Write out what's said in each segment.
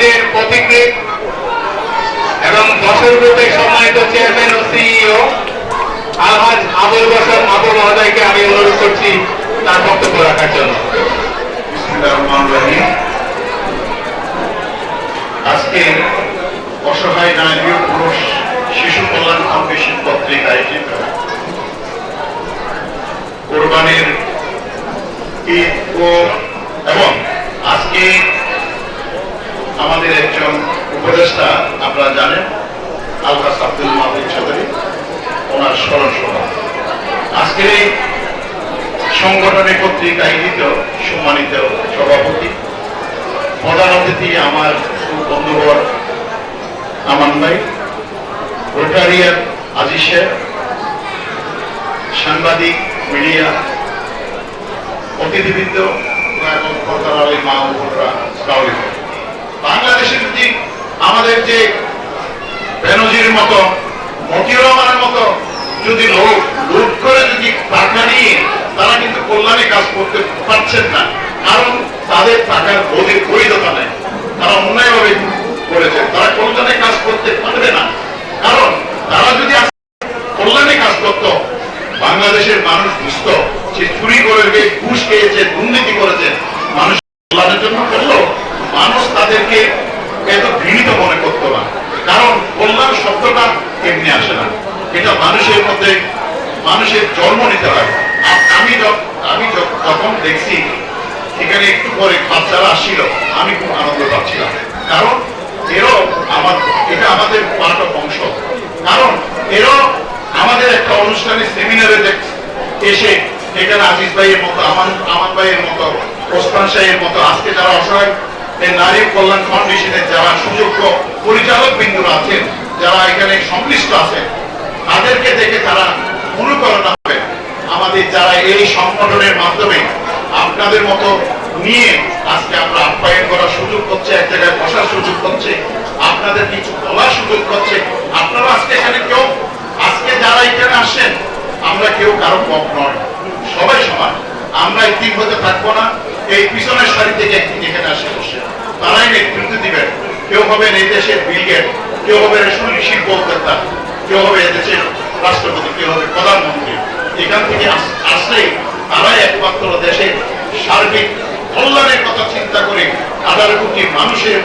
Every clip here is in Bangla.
কলেজের পথিকৃৎ এবং দশের গ্রুপের সম্মানিত চেয়ারম্যান ও সিইও আলহাজ আবুল বসর আবু মহোদয়কে আমি অনুরোধ করছি তার বক্তব্য রাখার জন্য। আজকে অসহায় নারী পুরুষ শিশু কল্যাণ ফাউন্ডেশন কর্তৃক আয়োজিত কোরবানির এবং আজকে আমাদের একজন উপদেষ্টা আপনারা জানেন আলহাস আব্দুল মাহমুদ চৌধুরী, ওনার স্মরণ সভা আজকের এই সংগঠনের কর্তৃক আয়োজিত সম্মানিত সভাপতি, প্রধান অতিথি আমার বন্ধুবর আমান ভাই রোটারিয়ার আজিজ সাংবাদিক, মিডিয়া, অতিথিবৃন্দ মা আলাইকুম। বাংলাদেশে যদি আমাদের যে বেনজির মতো মতিউর রহমানের মতো যদি লোক লুট করে যদি টাকা নিয়ে তারা কিন্তু কল্যাণে কাজ করতে পারছেন না। কারণ তাদের টাকার বৈধ বৈধতা নেই। তারা অন্যায়ভাবে করেছে তারা কল্যাণে কাজ করতে পারবে না। কারণ তারা যদি কল্যাণে কাজ করত, বাংলাদেশের মানুষ বুঝত যে চুরি করে ঘুষ খেয়েছে, দুর্নীতি করেছে মানুষ কল্যাণের জন্য করল মানুষ তাদেরকে এত ঘৃণিত মনে করতো না কারণ কল্যাণ শব্দটা এমনি আসে না এটা মানুষের মধ্যে, মানুষের জন্ম নিতে হয়। আমি আমি যখ- যখন দেখছি, এখানে একটু পরে বাচ্চারা আসছিল, আমি খুব আনন্দ পাচ্ছিলাম। কারণ এরও আমার, এটা আমাদের অফ অংশ। কারণ এরও আমাদের একটা অনুষ্ঠানে সেমিনারে এসে এখানে আজিজ ভাইয়ের মতো আমান আমান ভাইয়ের মতো, ওসমান সাহের মতো, আজকে যারা অসহায় এই নারী কল্যাণ ফাউন্ডেশনের যারা সুযোগ্য পরিচালক বিন্দুরা আছেন, যারা এখানে সংশ্লিষ্ট আছেন তাদেরকে দেখে তারা অনুকরণা হবে। আমাদের যারা এই সংগঠনের মাধ্যমে আপনাদের মতো নিয়ে আজকে আমরা আপ্যায়ন করার সুযোগ হচ্ছে, এক জায়গায় বসার সুযোগ হচ্ছে, আপনাদের কিছু বলার সুযোগ হচ্ছে, আপনারা আজকে এখানে কেউ? আজকে যারা এখানে আসেন আমরা কেউ কারও কম নয়। সবাই সমান। আমরা একদিন হতে থাকব না। এই পিছনের সারি থেকে একদিন এখানে আসে বসে। তারাই নেতৃত্ব দিবেন। কেউ হবেন এই দেশের বিলগেট কেউ হবে শিল্প উদ্যোক্তা কেউ হবে এদেশের রাষ্ট্রপতি, কেউ হবে প্রধানমন্ত্রী। এখান থেকে আসলে তারাই একমাত্র দেশের সার্বিক কল্যাণের কথা চিন্তা করে আঠারো কোটি মানুষের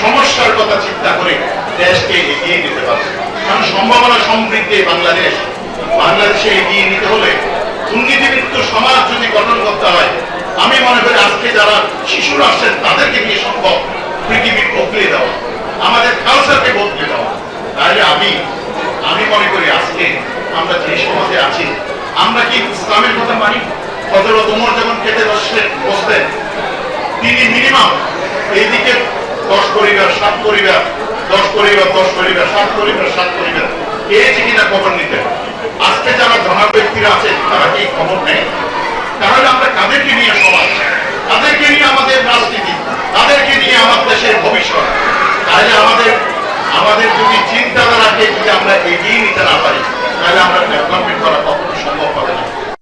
সমস্যার কথা চিন্তা করে দেশকে এগিয়ে নিতে পারবে কারণ সম্ভাবনা সমৃদ্ধি বাংলাদেশ। বাংলাদেশে এগিয়ে নিতে হলে দুর্নীতিমুক্ত সমাজ যদি গঠন করতে হয়, আমি মনে করি আজকে যারা শিশুরা আসছেন তাদেরকে নিয়ে সম্ভব পৃথিবী বদলে দেওয়া। আমাদের কালচারকে বদলে দেওয়া তাহলে আমি আমি মনে করি আজকে আমরা যে সমাজে আছি আমরা কি ইসলামের কথা মানি হজরত ওমর যখন খেতে বসলেন বসলেন তিনি মিনিমাম এইদিকে দশ পরিবার, সাত পরিবার, দশ পরিবার দশ পরিবার, সাত পরিবার সাত পরিবার। পেয়েছে কিনা খবর নিতে? আজকে যারা ধনা ব্যক্তিরা আছেন তারা কি খবর নেই তাহলে আমরা কাদেরকে নিয়ে সমাজ? তাদেরকে নিয়ে আমাদের রাজনীতি? তাদেরকে নিয়ে আমার দেশের ভবিষ্যৎ? তাহলে আমাদের আমাদের যদি চিন্তাধারাকে যদি আমরা এগিয়ে নিতে না পারি, তাহলে আমরা ডেভেলপমেন্ট করা কখনো